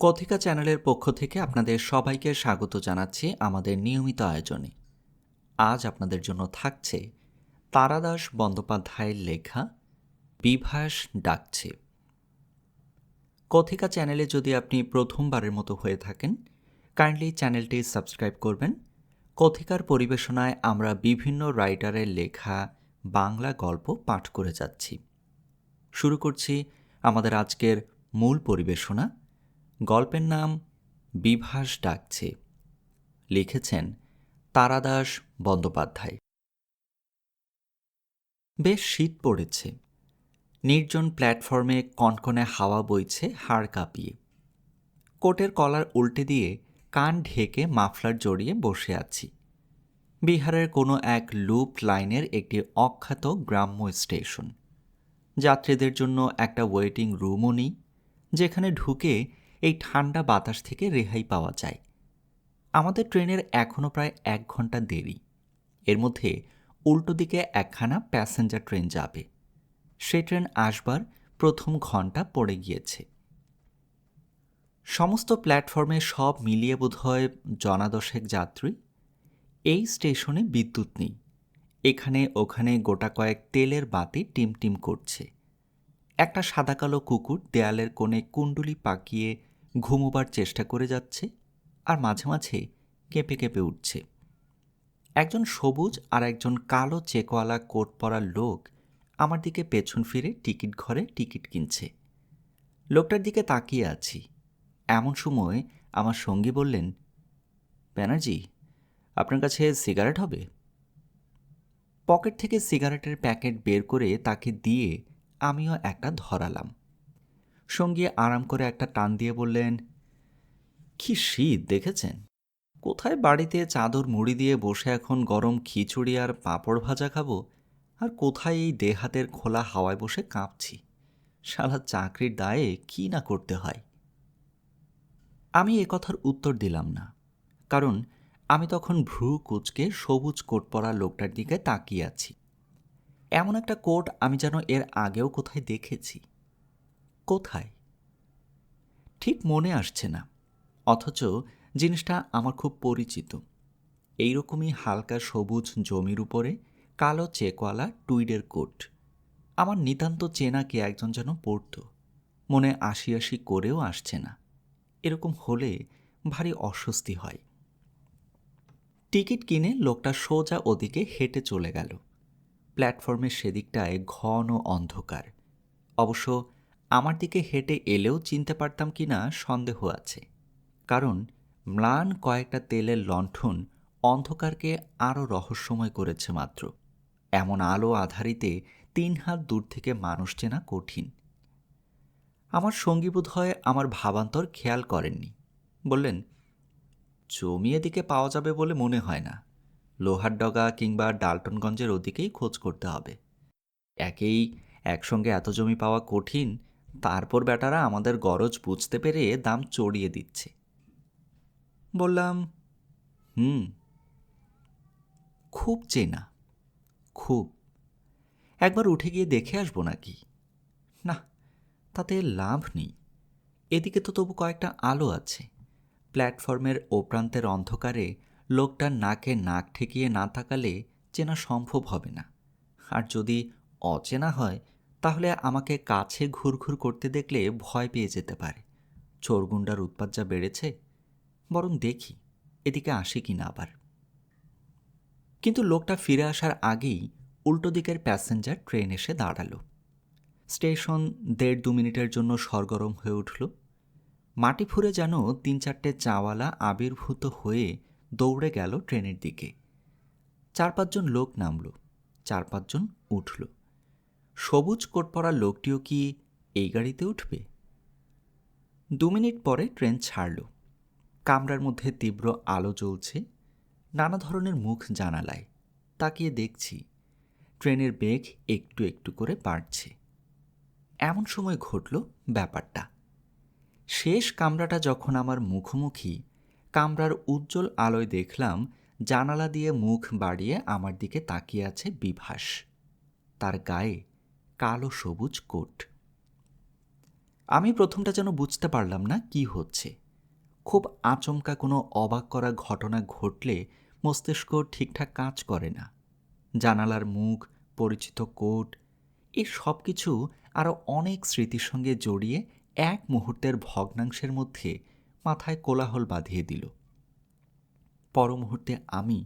কথিকা চ্যানেলের পক্ষ থেকে আপনাদের সবাইকে স্বাগত জানাচ্ছি আমাদের নিয়মিত আয়োজনে। আজ আপনাদের জন্য থাকছে তারাদাস বন্দ্যোপাধ্যায়ের লেখা বিভাস ডাকছে। কথিকা চ্যানেলে যদি আপনি প্রথমবারের মতো হয়ে থাকেন কাইন্ডলি চ্যানেলটি সাবস্ক্রাইব করবেন। কথিকার পরিবেশনায় আমরা বিভিন্ন রাইটারের লেখা, বাংলা গল্প পাঠ করে যাচ্ছি। শুরু করছি আমাদের আজকের মূল পরিবেশনা। গল্পের নাম বিভাস ডাকছে। লিখেছেন তারাদাস বন্দ্যোপাধ্যায়। বেশ শীত পড়েছে। নির্জন প্ল্যাটফর্মে কনকনে হাওয়া বইছে হাড় কাঁপিয়ে। কোটের কলার উল্টে দিয়ে কান ঢেকে মাফলার জড়িয়ে বসে আছি। বিহারের কোনো এক লুপ লাইনের একটি অখ্যাত গ্রাম্য স্টেশন। যাত্রীদের জন্য একটা ওয়েটিং রুমও নেই, যেখানে ঢুকে এই ঠান্ডা বাতাস থেকে রেহাই পাওয়া যায়। আমাদের ট্রেনের এখনও প্রায় এক ঘণ্টা দেরি। এর মধ্যে উল্টো দিকে একখানা প্যাসেঞ্জার ট্রেন যাবে। সে ট্রেন আসবার প্রথম ঘণ্টা পড়ে গিয়েছে। সমস্ত প্ল্যাটফর্মে সব মিলিয়ে বোধহয় জনাদশেক যাত্রী। এই স্টেশনে বিদ্যুৎ নেই। এখানে ওখানে গোটা কয়েক তেলের বাতি টিমটিম করছে। একটা সাদা কালো কুকুর দেয়ালের কোণে কুণ্ডুলি পাকিয়ে ঘুমোবার চেষ্টা করে যাচ্ছে আর মাঝে মাঝে কেঁপে কেঁপে উঠছে। একজন সবুজ আর একজন কালো চেকওয়ালা কোট পরা লোক আমার দিকে পেছন ফিরে টিকিট ঘরে টিকিট কিনছে। লোকটার দিকে তাকিয়ে আছি। এমন সময় আমার সঙ্গী বললেন, ব্যানার্জি, আপনার কাছে সিগারেট হবে? পকেট থেকে সিগারেটের প্যাকেট বের করে তাকে দিয়ে আমিও একটা ধরালাম। সঙ্গী আরাম করে একটা টান দিয়ে বললেন, কি শীত দেখেছেন? কোথায় বাড়িতে চাদর মুড়ি দিয়ে বসে এখন গরম খিচুড়ি আর পাঁপড় ভাজা খাব? আর কোথায় এই দেহাতের খোলা হাওয়ায় বসে কাঁপছি? শালা চাকরির দায়ে কি না করতে হয়? আমি এ কথার উত্তর দিলাম না, কারণ আমি তখন ভ্রু কুচকে সবুজ কোট পরা লোকটার দিকে তাকিয়ে আছি। এমন একটা কোট আমি যেন এর আগেও কোথায় দেখেছি। কোথায়? ঠিক মনে আসছে না, অথচ জিনিসটা আমার খুব পরিচিত। এইরকমই হালকা সবুজ জমির উপরে কালো চেকওয়ালা টুইডের কোট। আমার নিতান্ত চেনা কে একজন যেন পড়ত। মনে আশি আশি করেও আসছে না। এরকম হলে ভারী অস্বস্তি হয়। টিকিট কিনে লোকটা সোজা ওদিকে হেঁটে চলে গেল। প্ল্যাটফর্মের সেদিকটায় ঘন অন্ধকার। অবশ্য আমার দিকে হেঁটে এলেও চিনতে পারতাম কি না সন্দেহ আছে। কারণ ম্লান কয়েকটা তেলের লণ্ঠন অন্ধকারকে আরও রহস্যময় করেছে মাত্র। এমন আলো আধারিতে তিন হাত দূর থেকে মানুষ চেনা কঠিন। আমার সঙ্গী হয় আমার ভাবান্তর খেয়াল করেননি। বললেন, জমি এদিকে পাওয়া যাবে বলে মনে হয় না। লোহারডগা কিংবা ডালটনগঞ্জের ওদিকেই খোঁজ করতে হবে। একেই একসঙ্গে এত জমি পাওয়া কঠিন তারপর বেটারা আমাদের গরজ বুঝতে পেরে দাম চড়িয়ে দিচ্ছে। বললাম, হুম, খুব চেনা, খুব। একবার উঠে গিয়ে দেখে আসব নাকি? না, তাতে লাভ নেই। এদিকে তো তবু কয়েকটা আলো আছে। প্ল্যাটফর্মের ওপ্রান্তের অন্ধকারে লোকটার নাকে নাক ঠেকিয়ে না তাকালে চেনা সম্ভব হবে না। আর যদি অচেনা হয় তাহলে আমাকে কাছে ঘুরঘুর করতে দেখলে ভয় পেয়ে যেতে পারে। চোরগুন্ডার উৎপাত যা বেড়েছে, বরং দেখি এদিকে আসে কি না আবার। কিন্তু লোকটা ফিরে আসার আগেই উল্টো দিকের প্যাসেঞ্জার ট্রেন এসে দাঁড়াল। স্টেশন দেড় দু মিনিটের জন্য সরগরম হয়ে উঠল। মাটি ফুরে যেন তিন চারটে চাওয়ালা আবির্ভূত হয়ে দৌড়ে গেল ট্রেনের দিকে। চার পাঁচজন লোক নামল, চার পাঁচজন উঠল। সবুজ কোট পরা লোকটিও কি এই গাড়িতে উঠবে? দু মিনিট পরে ট্রেন ছাড়ল। কামরার মধ্যে তীব্র আলো জ্বলছে, নানা ধরনের মুখ জানালায়। তাকিয়ে দেখছি, ট্রেনের বেগ একটু একটু করে বাড়ছে। এমন সময় ঘটল ব্যাপারটা। শেষ কামরাটা যখন আমার মুখোমুখি, কামরার উজ্জ্বল আলোয় দেখলাম, জানালা দিয়ে মুখ বাড়িয়ে আমার দিকে তাকিয়ে আছে বিভাস। তার গায়ে কালো সবুজ কোট। আমি প্রথমটা যেন বুঝতে পারলাম না কি হচ্ছে। খুব আচমকা কোনো অবাক করা ঘটনা ঘটলে মস্তিষ্ক ঠিকঠাক কাজ করে না। জানালার মুখ, পরিচিত কোট এই সব কিছু আরও অনেক স্মৃতির সঙ্গে জড়িয়ে এক মুহূর্তের ভগ্নাংশের মধ্যে মাথায় কোলাহল বাঁধিয়ে দিল। পর মুহূর্তে আমি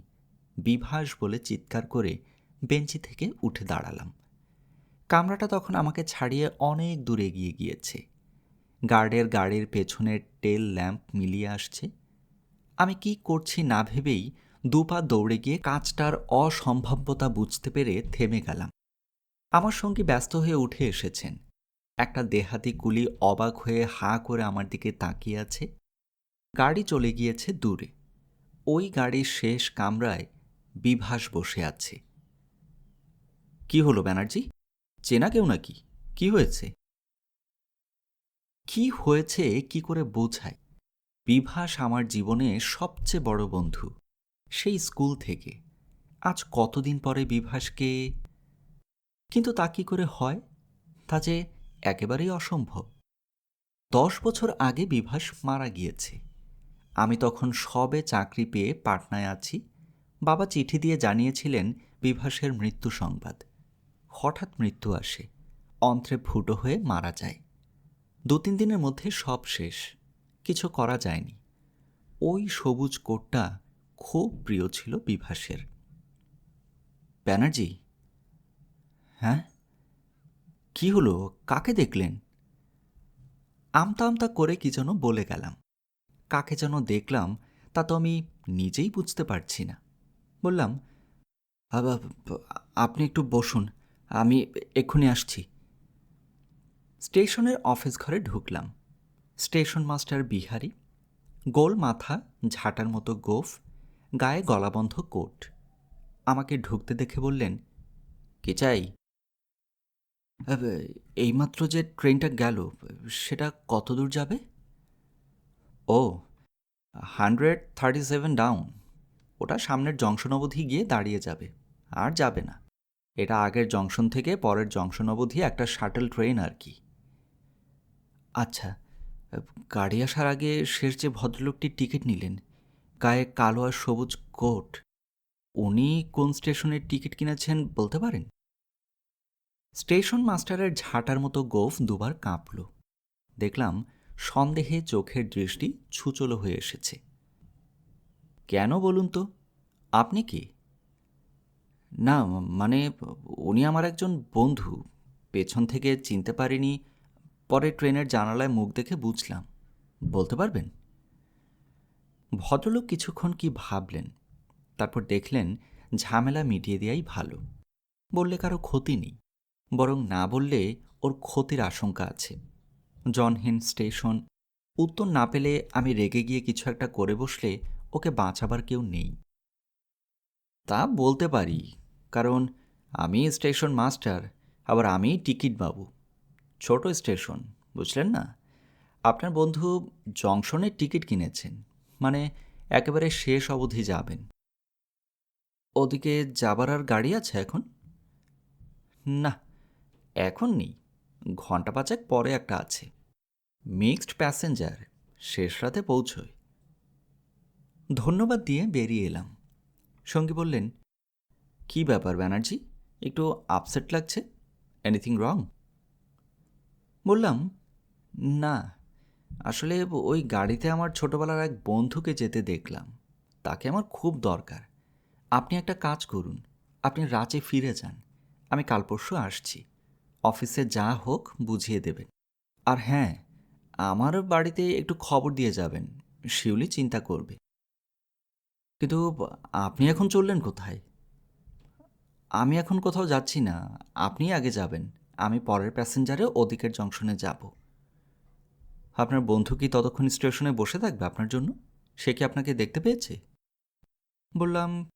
বিভাস বলে চিৎকার করে বেঞ্চি থেকে উঠে দাঁড়ালাম। কামরাটা তখন আমাকে ছাড়িয়ে অনেক দূর এগিয়ে গিয়েছে। গার্ডের গাড়ির পেছনের টেল ল্যাম্প মিলিয়ে আসছে। আমি কি করছি না ভেবেই দুপা দৌড়ে গিয়ে কাজটার অসম্ভাব্যতা বুঝতে পেরে থেমে গেলাম। আমার সঙ্গী ব্যস্ত হয়ে উঠে এসেছেন। একটা দেহাতি কুলি অবাক হয়ে হাঁ করে আমার দিকে তাকিয়ে আছে। গাড়ি চলে গিয়েছে দূরে। ওই গাড়ির শেষ কামরায় বিভাস বসে আছে। কি হলো ব্যানার্জি? চেনা কেউ নাকি? কি হয়েছে? কি হয়েছে কি করে বোঝায়? বিভাস আমার জীবনে সবচেয়ে বড় বন্ধু, সেই স্কুল থেকে। আজ কতদিন পরে বিভাসকে? কিন্তু তা কি করে হয়? তা যে একেবারেই অসম্ভব। দশ বছর আগে বিভাস মারা গিয়েছে। আমি তখন সবে চাকরি পেয়ে পাটনায় আছি। বাবা চিঠি দিয়ে জানিয়েছিলেন বিভাসের মৃত্যু সংবাদ। হঠাৎ মৃত্যু আসে। অন্ত্রে ফুটো হয়ে মারা যায়। দু তিন দিনের মধ্যে সব শেষ। কিছু করা যায়নি। ওই সবুজ কোটটা খুব প্রিয় ছিল বিভাসের। ব্যানার্জি? হ্যাঁ? কি হলো? কাকে দেখলেন? আমতা আমতা করে কি যেন বলে গেলাম। কাকে যেন দেখলাম তা তো আমি নিজেই বুঝতে পারছি না। বললাম "আবা, আপনি একটু বসুন। আমি এক্ষুনি আসছি। স্টেশনের অফিস ঘরে ঢুকলাম। স্টেশন মাস্টার বিহারি, গোল মাথা, ঝাঁটার মতো গোফ, গায়ে গলাবন্ধ কোট। আমাকে ঢুকতে দেখে বললেন, কে চাই? এইমাত্র যে ট্রেনটা গেল, সেটা কত দূর যাবে? ও হান্ড্রেড থার্টি সেভেন ডাউন ওটা সামনের জংশন অবধি গিয়ে দাঁড়িয়ে যাবে, আর যাবে না। এটা আগের জংশন থেকে পরের জংশন অবধি একটা শাটল ট্রেন আর কি। আচ্ছা গাড়ি আসার আগে শেষ যে ভদ্রলোকটি টিকিট নিলেন, গায়ে কালো আর সবুজ কোট, উনি কোন স্টেশনের টিকিট কিনেছেন বলতে পারেন? স্টেশন মাস্টারের ঝাঁটার মতো গোফ দুবার কাঁপল। দেখলাম সন্দেহে চোখের দৃষ্টি ছুচলো হয়ে এসেছে। কেন বলুন তো? আপনি কি? না মানে উনি আমার একজন বন্ধু। পেছন থেকে চিনতে পারিনি, পরে ট্রেনের জানালায় মুখ দেখে বুঝলাম। বলতে পারবেন? ভদ্রলোক কিছুক্ষণ কি ভাবলেন, তারপর দেখলেন ঝামেলা মিটিয়ে দেওয়াই ভালো। বললে কারও ক্ষতি নেই, বরং না বললে ওর ক্ষতির আশঙ্কা আছে। জনহীন স্টেশন, উত্তর না পেলে আমি রেগে গিয়ে কিছু একটা করে বসলে ওকে বাঁচাবার কেউ নেই। তা বলতে পারি কারণ আমি স্টেশন মাস্টার, আবার আমি টিকিট বাবু। ছোট স্টেশন, বুঝলেন না? আপনার বন্ধু জংশনের টিকিট কিনেছেন মানে একেবারে শেষ অবধি যাবেন। ওদিকে যাবার আর গাড়ি আছে এখন? না, এখন নেই। ঘণ্টা পাঁচেক পরে একটা আছে। মিক্সড প্যাসেঞ্জার, শেষ রাতে পৌঁছয়। ধন্যবাদ দিয়ে বেরিয়ে এলাম। সঙ্গী বললেন কি ব্যাপার ব্যানার্জি? একটু আপসেট লাগছে? এনিথিং রং বললাম, না, আসলে ওই গাড়িতে আমার ছোটবেলার এক বন্ধুকে যেতে দেখলাম। তাকে আমার খুব দরকার। আপনি একটা কাজ করুন। আপনি রাঁচে ফিরে যান। আমি কাল পরশু আসছি। অফিসে যা হোক বুঝিয়ে দেবেন। আর হ্যাঁ আমার বাড়িতে একটু খবর দিয়ে যাবেন। শিউলি চিন্তা করবে। কিন্তু আপনি এখন চললেন কোথায়? আমি এখন কোথাও যাচ্ছি না। আপনি আগে যাবেন। আমি পরের প্যাসেঞ্জারে ওদিকের জংশনে যাব। আপনার বন্ধু কি ততক্ষণ স্টেশনে বসে থাকবে আপনার জন্য? সে কি আপনাকে দেখতে পেয়েছে? বললাম,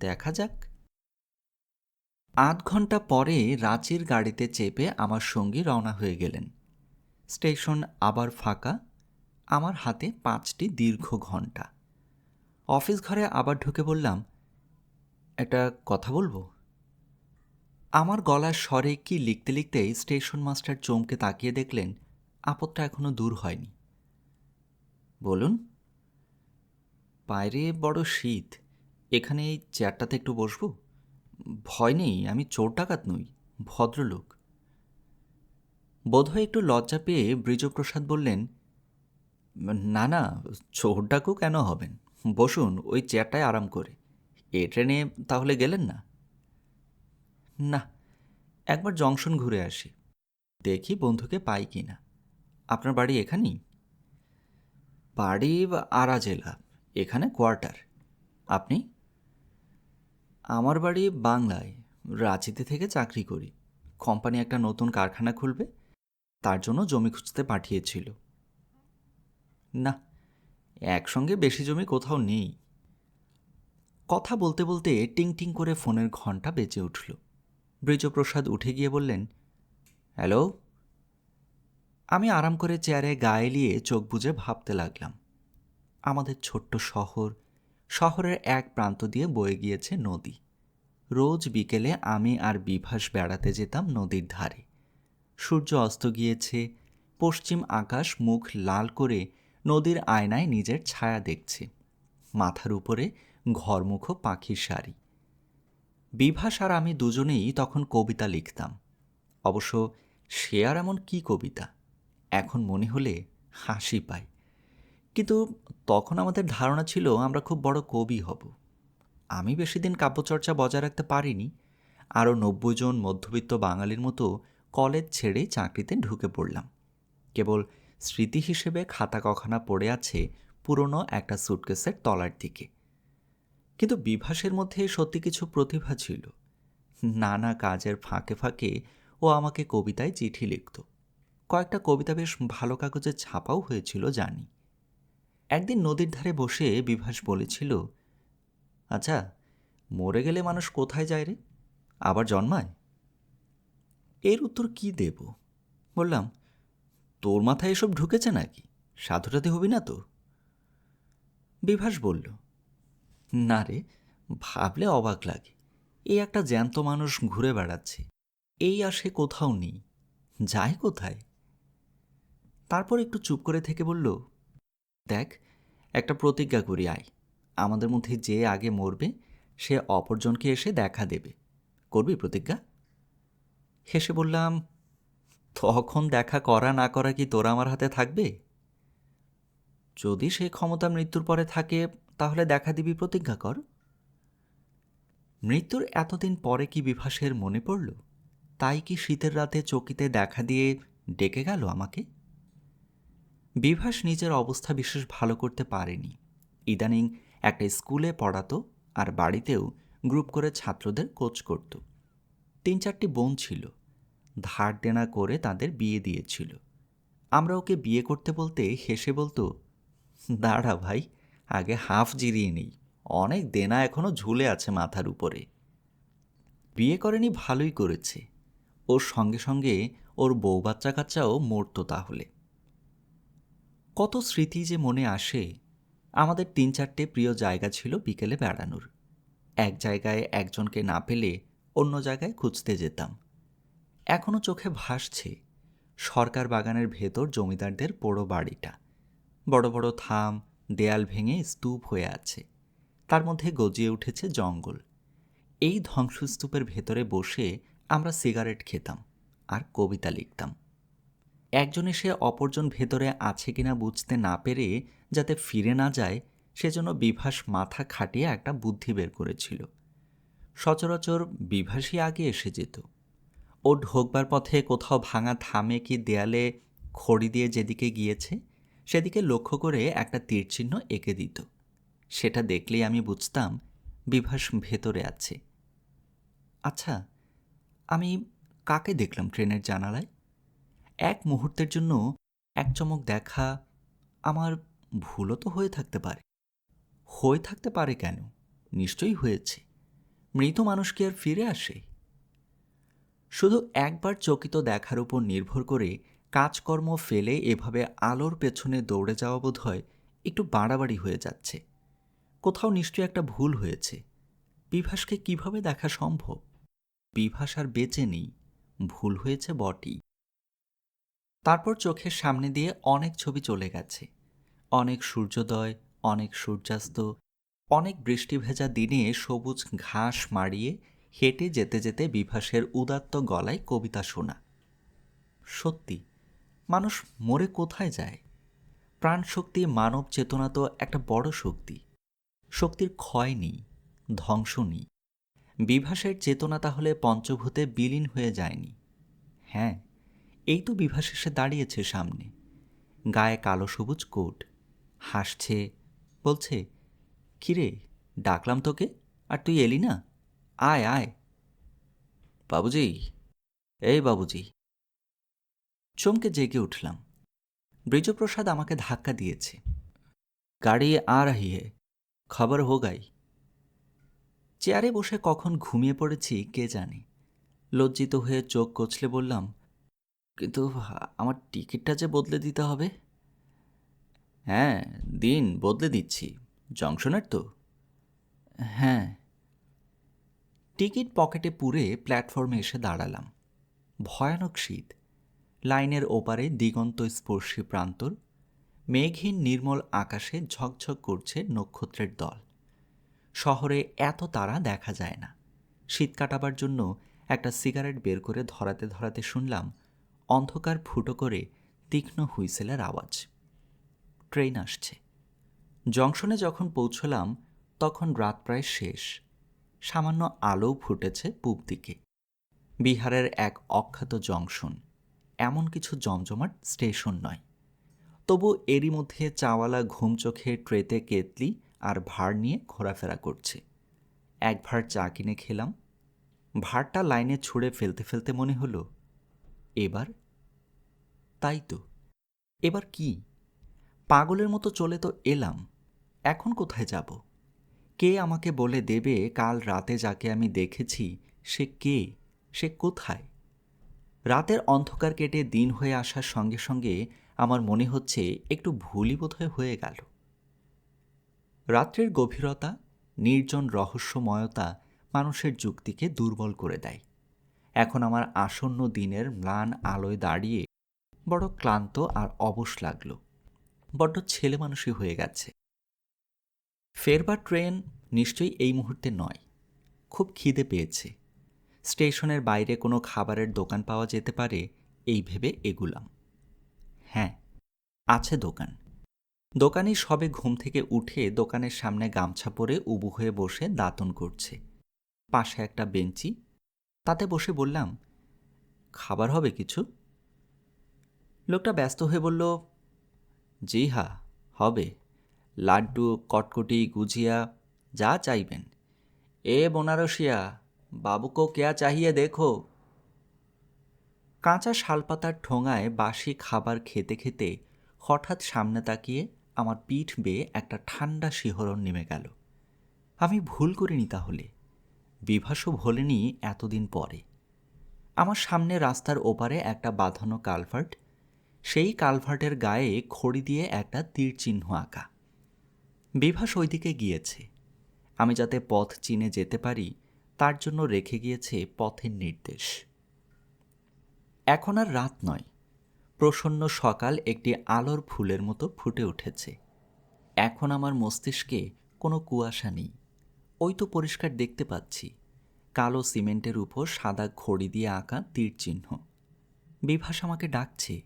দেখা যাক। আধ ঘণ্টা পরে রাঁচির গাড়িতে চেপে আমার সঙ্গী রওনা হয়ে গেলেন। স্টেশন আবার ফাঁকা। আমার হাতে পাঁচটি দীর্ঘ ঘণ্টা অফিস ঘরে আবার ঢুকে বললাম একটা কথা বলব? আমার গলার স্বরে কি লিখতে লিখতেই স্টেশন মাস্টার চমকে তাকিয়ে দেখলেন, আপদটা এখনও দূর হয়নি। বলুন? বাইরে বড় শীত, এখানে এই চেয়ারটাতে একটু বসবো? ভয় নেই, আমি চোর ডাকাত নই, ভদ্রলোক। বোধহয় একটু লজ্জা পেয়ে ব্রিজপ্রসাদ বললেন, না না, চোর ডাকু কেন হবেন? বসুন, ওই চেয়ারটায় আরাম করে। এ ট্রেনে তাহলে গেলেন না? না, একবার জংশন ঘুরে আসি। দেখি বন্ধুকে পাই কি না। আপনার বাড়ি এখানেই? বাড়ি আরা জেলা এখানে কোয়ার্টার। আপনি? আমার বাড়ি বাংলায়, রাঁচিতে থেকে চাকরি করি। কোম্পানি একটা নতুন কারখানা খুলবে, তার জন্য জমি খুঁজতে পাঠিয়েছিল। না, একসঙ্গে বেশি জমি কোথাও নেই। কথা বলতে বলতে টিং টিং করে ফোনের ঘণ্টা বেজে উঠল। ব্রিজপ্রসাদ উঠে গিয়ে বললেন, হ্যালো? আমি আরাম করে চেয়ারে গায়ে এলিয়ে চোখ বুজে ভাবতে লাগলাম। আমাদের ছোট্ট শহর, শহরের এক প্রান্ত দিয়ে বয়ে গিয়েছে নদী। রোজ বিকেলে আমি আর বিভাস বেড়াতে যেতাম নদীর ধারে। সূর্য অস্ত গিয়েছে, পশ্চিম আকাশ মুখ লাল করে নদীর আয়নায় নিজের ছায়া দেখছে। মাথার উপরে ঘরমুখ পাখির শাড়ি। বিভাস আর আমি দুজনেই তখন কবিতা লিখতাম। অবশ্য সে আর এমন কী কবিতা? এখন মনে হলে হাসি পায় কিন্তু তখন আমাদের ধারণা ছিল আমরা খুব বড় কবি হব। আমি বেশি দিন কাব্যচর্চা বজায় রাখতে পারিনি। আরও নব্বই জন মধ্যবিত্ত বাঙালির মতো কলেজ ছেড়ে চাকরিতে ঢুকে পড়লাম। কেবল স্মৃতি হিসেবে খাতা কখানা পড়ে আছে পুরনো একটা সুটকেসের তলার দিকে। কিন্তু বিভাসের মধ্যে সত্যি কিছু প্রতিভা ছিল। নানা কাজের ফাঁকে ফাঁকে ও আমাকে কবিতায় চিঠি লিখত। কয়েকটা কবিতা বেশ ভালো কাগজে ছাপাও হয়েছিল জানি। একদিন নদীর ধারে বসে বিভাস বলেছিল আচ্ছা মরে গেলে মানুষ কোথায় যায় রে? আবার জন্মায়? এর উত্তর কি দেব? বললাম, তোর মাথায় এসব ঢুকেছে নাকি? সাধুটাতে হবি না তো? বিভাস বলল না রে, ভাবলে অবাক লাগে। এই একটা জ্যান্ত মানুষ ঘুরে বেড়াচ্ছে। এই আসে কোথাও নেই। যায় কোথায়? তারপর একটু চুপ করে থেকে বলল, দেখ, একটা প্রতিজ্ঞা করি, আয়। আমাদের মধ্যে যে আগে মরবে, সে অপরজনকে এসে দেখা দেবে। করবি প্রতিজ্ঞা? হেসে বললাম, তখন দেখা করা না করা কি তোরা আমার হাতে থাকবে? যদি সে ক্ষমতা মৃত্যুর পরে থাকে তাহলে দেখা দিবি প্রতিজ্ঞা কর। মৃত্যুর এতদিন পরে কি বিভাসের মনে পড়ল? তাই কি শীতের রাতে চকিতে দেখা দিয়ে ডেকে গেল আমাকে? বিভাস নিজের অবস্থা বিশেষ ভালো করতে পারেনি। ইদানিং একটা স্কুলে পড়াতো আর বাড়িতেও গ্রুপ করে ছাত্রদের কোচ করত। তিন চারটি বোন ছিল। ধার দেনা করে তাদের বিয়ে দিয়েছিল। আমরা ওকে বিয়ে করতে বলতে হেসে বলতো, দাঁড়া ভাই আগে হাফ জিরিয়ে নিই। অনেক দেনা এখনও ঝুলে আছে মাথার উপরে। বিয়ে করেনি ভালোই করেছে। ওর সঙ্গে সঙ্গে ওর বউ বাচ্চা কাচ্চাও মরতো তাহলে। কত স্মৃতি যে মনে আসে। আমাদের তিন চারটে প্রিয় জায়গা ছিল বিকেলে বেড়ানোর। এক জায়গায় একজনকে না পেলে অন্য জায়গায় খুঁজতে যেতাম। এখনও চোখে ভাসছে সরকার বাগানের ভেতর জমিদারদের পোড়ো বাড়িটা। বড় বড় থাম দেয়াল ভেঙে স্তূপ হয়ে আছে। তার মধ্যে গজিয়ে উঠেছে জঙ্গল। এই ধ্বংসস্তূপের ভেতরে বসে আমরা সিগারেট খেতাম আর কবিতা লিখতাম। একজন এসে অপরজন ভেতরে আছে কিনা বুঝতে না পেরে যাতে ফিরে না যায় সেজন্য বিভাস মাথা খাটিয়ে একটা বুদ্ধি বের করেছিল। সচরাচর বিভাসই আগে এসে যেত। ও ঢোকবার পথে কোথাও ভাঙা থামে কি দেয়ালে খড়ি দিয়ে যেদিকে গিয়েছে? সেদিকে লক্ষ্য করে একটা তীরচিহ্ন এঁকে দিত। সেটা দেখলেই আমি বুঝতাম বিভাস ভেতরে আছে। আচ্ছা আমি কাকে দেখলাম ট্রেনের জানালায়? এক মুহূর্তের জন্য এক চমক দেখা আমার ভুলও তো হয়ে থাকতে পারে। হয়ে থাকতে পারে কেন? নিশ্চয়ই হয়েছে। মৃত মানুষ কি আর ফিরে আসে? শুধু একবার চকিত দেখার উপর নির্ভর করে কাজকর্ম ফেলে এভাবে আলোর পেছনে দৌড়ে যাওয়া বোধ হয় একটু বাড়াবাড়ি হয়ে যাচ্ছে। কোথাও নিশ্চয়ই একটা ভুল হয়েছে। বিভাসকে কীভাবে দেখা সম্ভব? বিভাস আর বেঁচে নেই। ভুল হয়েছে বটি তারপর চোখের সামনে দিয়ে অনেক ছবি চলে গেছে। অনেক সূর্যোদয়, অনেক সূর্যাস্ত, অনেক বৃষ্টি ভেজা দিনে সবুজ ঘাস মাড়িয়ে হেঁটে যেতে যেতে বিভাসের উদাত্ত গলায় কবিতা শোনা। সত্যি মানুষ মরে কোথায় যায়? প্রাণ শক্তি মানব চেতনা তো একটা বড় শক্তি। শক্তির ক্ষয় নেই, ধ্বংস নেই। বিভাসের চেতনা তাহলে পঞ্চভূতে বিলীন হয়ে যায়নি। হ্যাঁ এই তো বিভাস এসে দাঁড়িয়েছে সামনে। গায়ে কালো সবুজ কোট। হাসছে, বলছে, কিরে, ডাকলাম তোকে? আর তুই এলি না? আয় আয়। বাবুজি? এই বাবুজি চমকে জেগে উঠলাম। ব্রিজপ্রসাদ আমাকে ধাক্কা দিয়েছে। গাড়ি আ রাহি হে খবর হো গাই চেয়ারে বসে কখন ঘুমিয়ে পড়েছি কে জানে। লজ্জিত হয়ে চোখ কচলে বললাম, কিন্তু আমার টিকিটটা যে বদলে দিতে হবে? হ্যাঁ দিন বদলে দিচ্ছি। জংশনের তো? হ্যাঁ। টিকিট পকেটে পুরে প্ল্যাটফর্মে এসে দাঁড়ালাম। ভয়ানক শীত। লাইনের ওপারে দিগন্ত স্পর্শী প্রান্তর, মেঘহীন নির্মল আকাশে ঝকঝক করছে নক্ষত্রের দল। শহরে এত তারা দেখা যায় না। শীত কাটাবার জন্য একটা সিগারেট বের করে ধরাতে ধরাতে শুনলাম, অন্ধকার ফুটো করে তীক্ষ্ণ হুইসেলের আওয়াজ। ট্রেন আসছে। জংশনে যখন পৌঁছলাম, তখন রাত প্রায় শেষ। সামান্য আলো ফুটেছে পূব দিকে। বিহারের এক অখ্যাত জংশন। এমন কিছু জমজমাট স্টেশন নয়। তবু এরই মধ্যে চাওয়ালা ঘুম চোখে ট্রেতে কেতলি আর ভাড় নিয়ে ঘোরাফেরা করছে। এক ভাড় চা কিনে খেলাম। ভাড়টা লাইনে ছুঁড়ে ফেলতে ফেলতে মনে হলো, এবার তাই তো। এবার কি? পাগলের মতো চলে তো এলাম, এখন কোথায় যাব? কে আমাকে বলে দেবে কাল রাতে যাকে আমি দেখেছি, সে কে, সে কোথায়? রাতের অন্ধকার কেটে দিন হয়ে আসার সঙ্গে সঙ্গে আমার মনে হচ্ছে একটু ভুলই বোধহয় হয়ে গেল। রাত্রের গভীরতা, নির্জন রহস্যময়তা মানুষের যুক্তিকে দুর্বল করে দেয়। এখন আমার আসন্ন দিনের ম্লান আলোয় দাঁড়িয়ে বড় ক্লান্ত আর অবশ লাগল। বড্ড ছেলে মানুষই হয়ে গেছে। ফেরবার ট্রেন নিশ্চয়ই এই মুহূর্তে নয়। খুব খিদে পেয়েছে। স্টেশনের বাইরে কোনো খাবারের দোকান পাওয়া যেতে পারে, এই ভেবে এগুলাম। হ্যাঁ আছে দোকান। দোকানি সবে ঘুম থেকে উঠে দোকানের সামনে গামছা পরে উবু হয়ে বসে দাঁতন করছে। পাশে একটা বেঞ্চি। তাতে বসে বললাম, খাবার হবে কিছু? লোকটা ব্যস্ত হয়ে বলল, জি হা, হবে। লাড্ডু, কটকটি, গুজিয়া, যা চাইবেন। এ, বনারসিয়া বাবুকো কেয়া চাহিয়ে দেখো। কাঁচা শালপাতার ঠোঙায় বাসি খাবার খেতে খেতে হঠাৎ সামনে তাকিয়ে আমার পিঠ বেয়ে একটা ঠান্ডা শিহরণ নেমে গেল। আমি ভুল করিনি তাহলে। বিভাসও ভোলেনি এতদিন পরে। আমার সামনে রাস্তার ওপারে একটা বাঁধানো কালভার্ট, সেই কালভার্টের গায়ে খড়ি দিয়ে একটা তীর চিহ্ন আঁকা। বিভাস ওইদিকে গিয়েছে। আমি যাতে পথ চিনে যেতে পারি তার জন্য রেখে গিয়েছে পথের নির্দেশ। এখন আর রাত নয়। প্রসন্ন সকাল একটি আলোর ফুলের মতো ফুটে উঠেছে। এখন আমার মস্তিষ্কে কোনো কুয়াশা নেই। ওই তো পরিষ্কার দেখতে পাচ্ছি। কালো সিমেন্টের উপর সাদা ঘড়ি দিয়ে আঁকা তীর চিহ্ন। বিভাস আমাকে ডাকছে।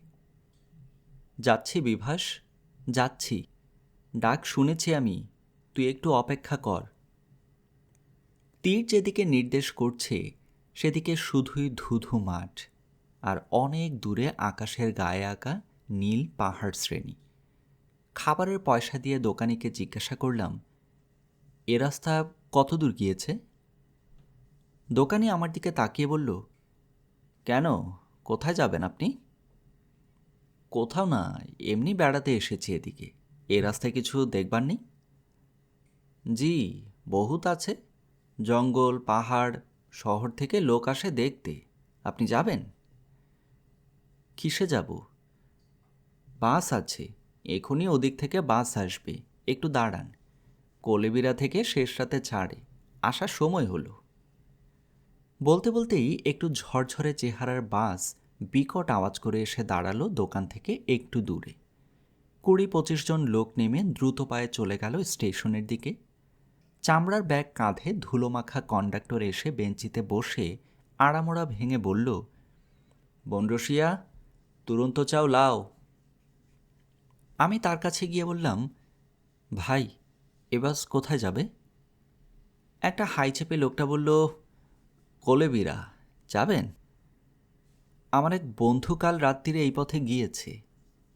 যাচ্ছি বিভাস? যাচ্ছি। ডাক শুনেছি আমি। তুই একটু অপেক্ষা কর। তীর যেদিকে নির্দেশ করছে, সেদিকে শুধুই ধুধু মাঠ আর অনেক দূরে আকাশের গায়ে আঁকা নীল পাহাড় শ্রেণি। খাবারের পয়সা দিয়ে দোকানিকে জিজ্ঞাসা করলাম, এ রাস্তা কত দূর গিয়েছে? দোকানি আমার দিকে তাকিয়ে বলল, কেন? কোথায় যাবেন আপনি? কোথাও না, এমনি বেড়াতে এসেছি এদিকে। এ রাস্তায় কিছু দেখবার নেই? জি, বহুত আছে। জঙ্গল, পাহাড়, শহর থেকে লোক আসে দেখতে। আপনি যাবেন? কিসে যাব? বাস আছে। এখনই ওদিক থেকে বাস আসবে। একটু দাঁড়ান। কোলেবিরা থেকে শেষ রাতে ছাড়ে। আসার সময় হলো। বলতে বলতেই একটু ঝরঝরে চেহারার বাস বিকট আওয়াজ করে এসে দাঁড়াল দোকান থেকে একটু দূরে। কুড়ি পঁচিশ জন লোক নেমে দ্রুত পায়ে চলে গেল স্টেশনের দিকে। চামড়ার ব্যাগ কাঁধে ধুলোমাখা কন্ডাক্টর এসে বেঞ্চিতে বসে আড়ামোড়া ভেঙে বলল, বনরসিয়া, তুরন্ত চাও লাও। আমি তার কাছে গিয়ে বললাম, ভাই এ বাস কোথায় যাবে? একটা হাই চেপে লোকটা বলল, কোলেবিরা, যাবেন? আমার এক বন্ধু কাল রাত্রিরে এই পথে গিয়েছে।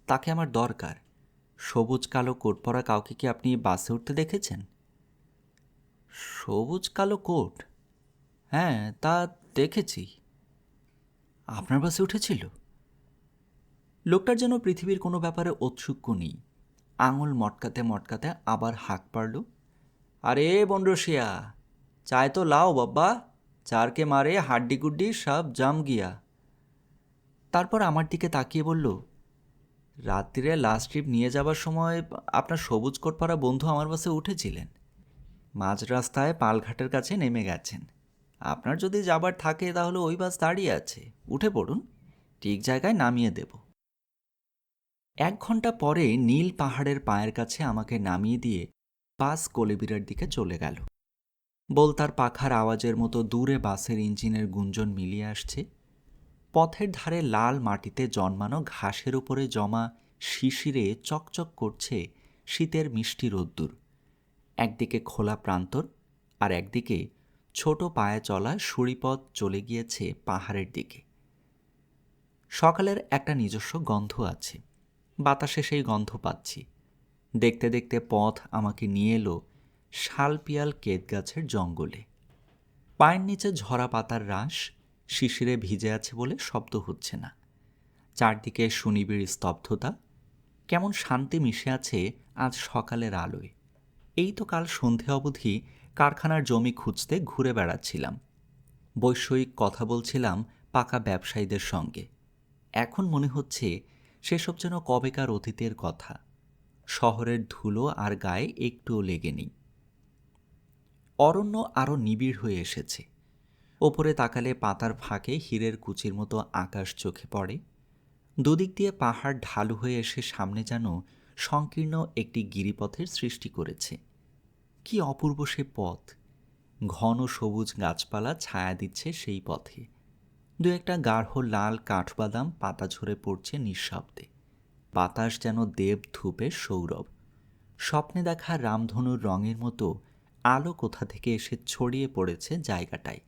তাকে আমার দরকার। সবুজ, কালো কোট পরা কাউকে কি আপনি বাসে উঠতে দেখেছেন? সবুজ কালো কোট। হ্যাঁ তা দেখেছি। আপনার বাসে উঠেছিল? লোকটার যেন পৃথিবীর কোনো ব্যাপারে ঔৎসুক্য নেই। আঙুল মটকাতে মটকাতে আবার হাঁক পারল। আরে বনরসিয়া, চায় তো লাও বাব্বা। চারকে মারে হাড্ডি গুড্ডি সব জাম গিয়া। তারপর আমার দিকে তাকিয়ে বলল, রাত্রিরে লাস্ট ট্রিপ নিয়ে যাবার সময় আপনার সবুজ কোট পরা বন্ধু আমার বাসে উঠেছিলেন। মাঝ রাস্তায় পালঘাটের কাছে নেমে গেছেন। আপনার যদি যাবার থাকে তাহলে ওই বাস দাঁড়িয়ে আছে। উঠে পড়ুন, ঠিক জায়গায় নামিয়ে দেব। এক ঘণ্টা পরে নীল পাহাড়ের পায়ের কাছে আমাকে নামিয়ে দিয়ে বাস কলিবিরার দিকে চলে গেল। বলতার পাখার আওয়াজের মতো দূরে বাসের ইঞ্জিনের গুঞ্জন মিলিয়ে আসছে। পথের ধারে লাল মাটিতে জন্মানো ঘাসের উপরে জমা শিশিরে চকচক করছে শীতের মিষ্টি রোদ্দুর। একদিকে খোলা প্রান্তর আর একদিকে ছোট পায়ে চলা সুড়িপথ চলে গিয়েছে পাহাড়ের দিকে। সকালের একটা নিজস্ব গন্ধ আছে। বাতাসে সেই গন্ধ পাচ্ছি। দেখতে দেখতে পথ আমাকে নিয়ে এলো শালপিয়াল কেত গাছের জঙ্গলে। পায়ের নিচে ঝরা পাতার রাস শিশিরে ভিজে আছে বলে শব্দ হচ্ছে না। চারদিকে সুনিবিড় স্তব্ধতা। কেমন শান্তি মিশে আছে আজ সকালের আলোয়। এই তো কাল সন্ধে অবধি কারখানার জমি খুঁজতে ঘুরে বেড়াচ্ছিলাম। বৈষয়িক কথা বলছিলাম পাকা ব্যবসায়ীদের সঙ্গে। এখন মনে হচ্ছে সেসব যেন কবেকার অতীতের কথা। শহরের ধুলো আর গায়ে একটুও লেগে নেই। অরণ্য আরও নিবিড় হয়ে এসেছে। ওপরে তাকালে পাতার ফাঁকে হীরের কুচির মতো আকাশ চোখে পড়ে। দুদিক দিয়ে পাহাড় ঢালু হয়ে এসে সামনে যেন সংকীর্ণ একটি গিরিপথের সৃষ্টি করেছে। কি অপূর্ব সে পথ। ঘন সবুজ গাছপালা ছায়া দিচ্ছে সেই পথে। দু একটা গাঢ় লাল কাঠবাদাম পাতা ঝরে পড়ছে নিঃশব্দে। বাতাস যেন দেব ধূপের সৌরভ। স্বপ্নে দেখা রামধনুর রঙের মতো আলো কোথা থেকে এসে ছড়িয়ে পড়েছে জায়গাটায়।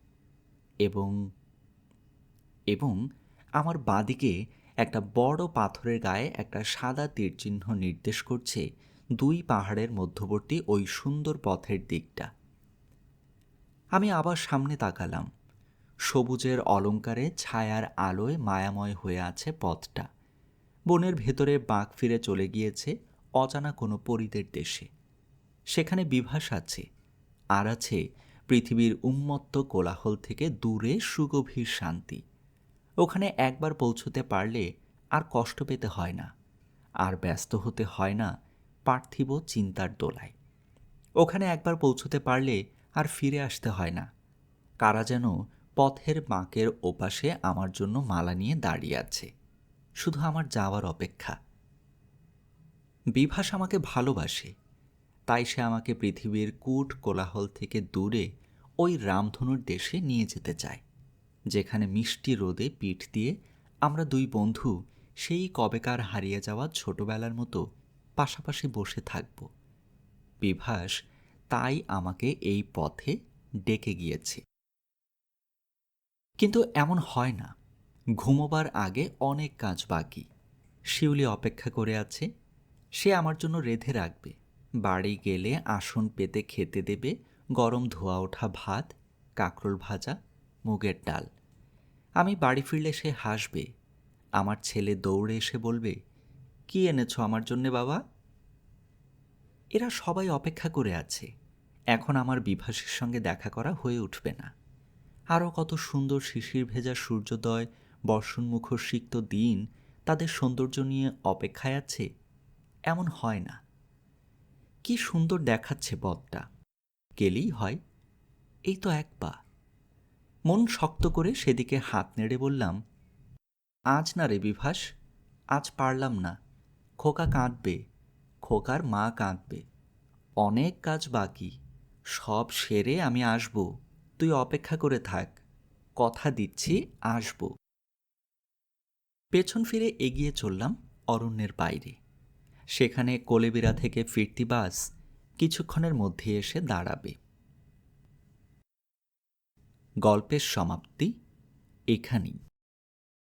এবং এবং আমার বাঁদিকে একটা বড় পাথরের গায়ে একটা সাদা তীরচিহ্ন নির্দেশ করছে দুই পাহাড়ের মধ্যবর্তী ওই সুন্দর পথের দিকটা। আমি আবার সামনে তাকালাম। সবুজের অলঙ্কারে ছায়ার আলোয় মায়াময় হয়ে আছে পথটা। বনের ভেতরে বাঁক ফিরে চলে গিয়েছে অজানা কোনো পরিদের দেশে। সেখানে বিভাস আছে। আর আছে পৃথিবীর উন্মত্ত কোলাহল থেকে দূরে সুগভীর শান্তি। ওখানে একবার পৌঁছতে পারলে আর কষ্ট পেতে হয় না। আর ব্যস্ত হতে হয় না পার্থিব চিন্তার দোলায়। ওখানে একবার পৌঁছতে পারলে আর ফিরে আসতে হয় না। কারা যেন পথের বাঁকের ওপাশে আমার জন্য মালা নিয়ে দাঁড়িয়ে আছে। শুধু আমার যাওয়ার অপেক্ষা। বিভাস আমাকে ভালোবাসে। তাই সে আমাকে পৃথিবীর কূট কোলাহল থেকে দূরে ওই রামধনুর দেশে নিয়ে যেতে চায়, যেখানে মিষ্টি রোদে পিঠ দিয়ে আমরা দুই বন্ধু সেই কবেকার হারিয়ে যাওয়া ছোটবেলার মতো পাশাপাশি বসে থাকব। বিভাস তাই আমাকে এই পথে ডেকে গিয়েছে। কিন্তু এমন হয় না। ঘুমোবার আগে অনেক কাজ বাকি। শিউলি অপেক্ষা করে আছে। সে আমার জন্য রেধে রাখবে। বাড়ি গেলে আসন পেতে খেতে দেবে। গরম ধোয়া ওঠা ভাত, কাঁকরোল ভাজা, মুগের ডাল। আমি বাড়ি ফিরলে সে হাসবে। আমার ছেলে দৌড়ে এসে বলবে কি এনেছো আমার জন্যে, বাবা? এরা সবাই অপেক্ষা করে আছে। এখন আমার বিভাসের সঙ্গে দেখা করা হয়ে উঠবে না। আরও কত সুন্দর শিশির ভেজা সূর্যোদয়, বর্ষণমুখর সিক্ত দিন তাদের সৌন্দর্য নিয়ে অপেক্ষায় আছে, এমন হয় না। কি সুন্দর দেখাচ্ছে পথটা গেলেই হয়। এই তো এক পা। মন শক্ত করে সেদিকে হাত নেড়ে বললাম, আজ না রে বিভাস, আজ পারলাম না। খোকা কাঁদবে, খোকার মা কাঁদবে। অনেক কাজ বাকি, সব সেরে আমি আসব, তুই অপেক্ষা করে থাক, কথা দিচ্ছি, আসব। পেছন ফিরে এগিয়ে চললাম অরণ্যের বাইরে। সেখানে কোলেবিরা থেকে ফিরতি বাস কিছুক্ষণের মধ্যে এসে দাঁড়াবে। গল্পের সমাপ্তি এখানেই।